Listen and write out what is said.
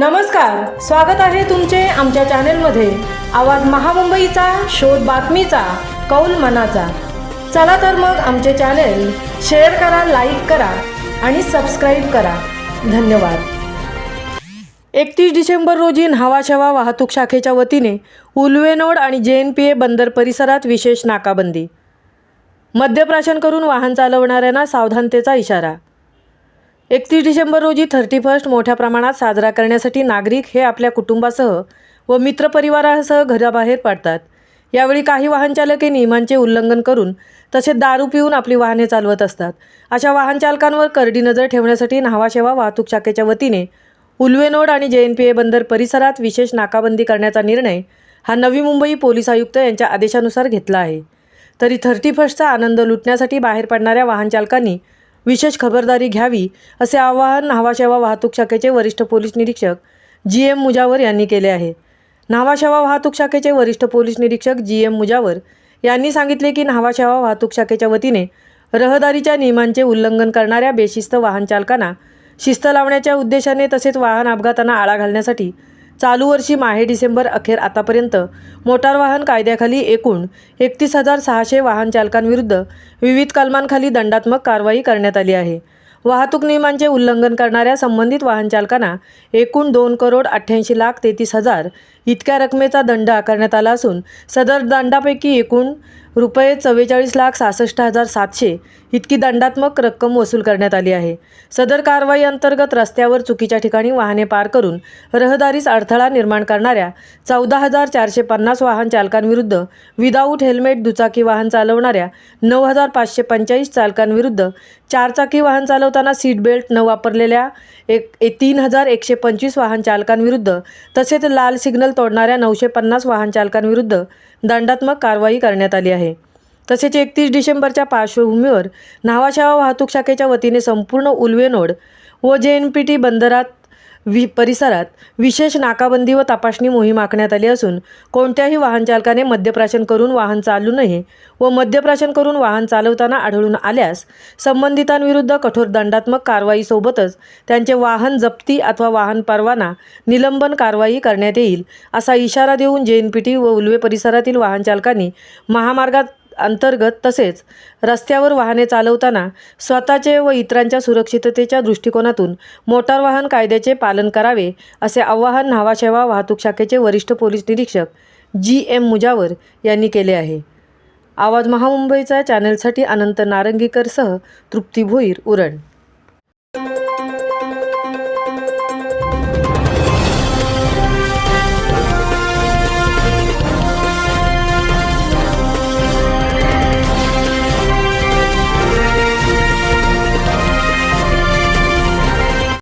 नमस्कार स्वागत आहे तुमचे आमच्या चॅनेलमध्ये. आवाज महामुंबईचा शोध बातमीचा कौल मनाचा. चला तर मग आमचे चॅनेल शेअर करा लाईक करा आणि सबस्क्राईब करा. धन्यवाद. एकतीस डिसेंबर रोजी न्हावाशेवा वाहतूक शाखेच्या वतीने उल्वेनोड आणि जे एन पी ए बंदर परिसरात विशेष नाकाबंदी. मद्यप्राशन करून वाहन चालवणाऱ्यांना सावधानतेचा इशारा. एकतीस डिसेंबर रोजी थर्टी फर्स्ट मोठ्या प्रमाणात साजरा करण्यासाठी नागरिक हे आपल्या कुटुंबासह व मित्रपरिवारासह घराबाहेर पडतात. यावेळी काही वाहनचालके नियमांचे उल्लंघन करून तसेच दारू पिऊन आपली वाहने चालवत असतात. अशा वाहनचालकांवर करडी नजर ठेवण्यासाठी न्हावाशेवा वाहतूक शाखेच्या वतीने उल्वेनोड आणि जे एन पी ए बंदर परिसरात विशेष नाकाबंदी करण्याचा निर्णय हा नवी मुंबई पोलीस आयुक्त यांच्या आदेशानुसार घेतला आहे. तरी थर्टी फर्स्टचा आनंद लुटण्यासाठी बाहेर पडणाऱ्या वाहनचालकांनी विशेष खबरदारी घ्यावी असे आवाहन न्हावाशेवा वाहतूक शाखेचे वरिष्ठ पोलीस निरीक्षक जी एम मुजावर यांनी केले आहे. न्हावाशेवा वाहतूक शाखेचे वरिष्ठ पोलीस निरीक्षक जी एम मुजावर यांनी सांगितले की न्हावाशेवा वाहतूक शाखेच्या वतीने रहदारीच्या नियमांचे उल्लंघन करणाऱ्या बेशिस्त वाहन चालकांना शिस्त लावण्याच्या उद्देशाने तसेच वाहन अपघातांना आळा घालण्यासाठी चालू वर्षी माहे डिसेंबर अखेर आतापर्यंत मोटार वाहन कायद्याखाली एकूण एकतीस हजार सहाशे वाहन चालकांविरुद्ध विविध कलमांखाली दंडात्मक कारवाई करण्यात आली आहे. वाहतूक नियमांचे उल्लंघन करणाऱ्या संबंधित वाहन चालकांना एकूण दोन करोड अठ्ठ्याऐंशी लाख तेहतीस हजार इतक्या रकमेचा दंड आकारण्यात आला असून सदर दंडापैकी एकूण रुपये चव्वेचाळीस लाख सहासष्ट हजार सातशे इतकी दंडात्मक रक्कम वसूल करण्यात आली आहे. सदर कारवाई अंतर्गत रस्त्यावर चुकीच्या ठिकाणी वाहने पार करून रहदारीस अडथळा निर्माण करणाऱ्या चौदा हजार चारशे पन्नास वाहन चालकांविरुद्ध विदाऊट हेल्मेट दुचाकी वाहन चालवणाऱ्या नऊ हजार पाचशे पंचेचाळीस चालकांविरुद्ध चारचाकी वाहन चालवताना सीट बेल्ट न वापरलेल्या एक ए तीन हजार एकशे पंचवीस वाहन चालकांविरुद्ध तसेच लाल सिग्नल तोडणाऱ्या नऊशे पन्नास वाहनचालकांविरुद्ध दंडात्मक कारवाई करण्यात आली आहे. तसेच एकतीस डिसेंबरच्या पार्श्वभूमीवर न्हावाशावा वाहतूक शाखेच्या वतीने संपूर्ण उल्वेनोड व जे एन पी टी बंदरात वि परिसरात विशेष नाकाबंदी व तपासणी मोहीम आखण्यात आली असून कोणत्याही वाहनचालकाने मद्यप्राशन करून वाहन चालू नये व मद्यप्राशन करून वाहन चालवताना आढळून आल्यास संबंधितांविरुद्ध कठोर दंडात्मक कारवाईसोबतच त्यांचे वाहन जप्ती अथवा वाहन परवाना निलंबन कारवाई करण्यात येईल असा इशारा देऊन जे एन पी टी व उल्वे परिसरातील वाहनचालकांनी महामार्गात अंतर्गत तसेच रस्त्यावर वाहने चालवताना स्वतःचे व इतरांच्या सुरक्षिततेच्या दृष्टिकोनातून मोटार वाहन कायद्याचे पालन करावे असे आवाहन न्हावाशेवा वाहतूक शाखेचे वरिष्ठ पोलीस निरीक्षक जी एम मुजावर यांनी केले आहे. आवाज महामुंबईचा चॅनलसाठी अनंत नारंगीकरसह तृप्ती भोईर उरण.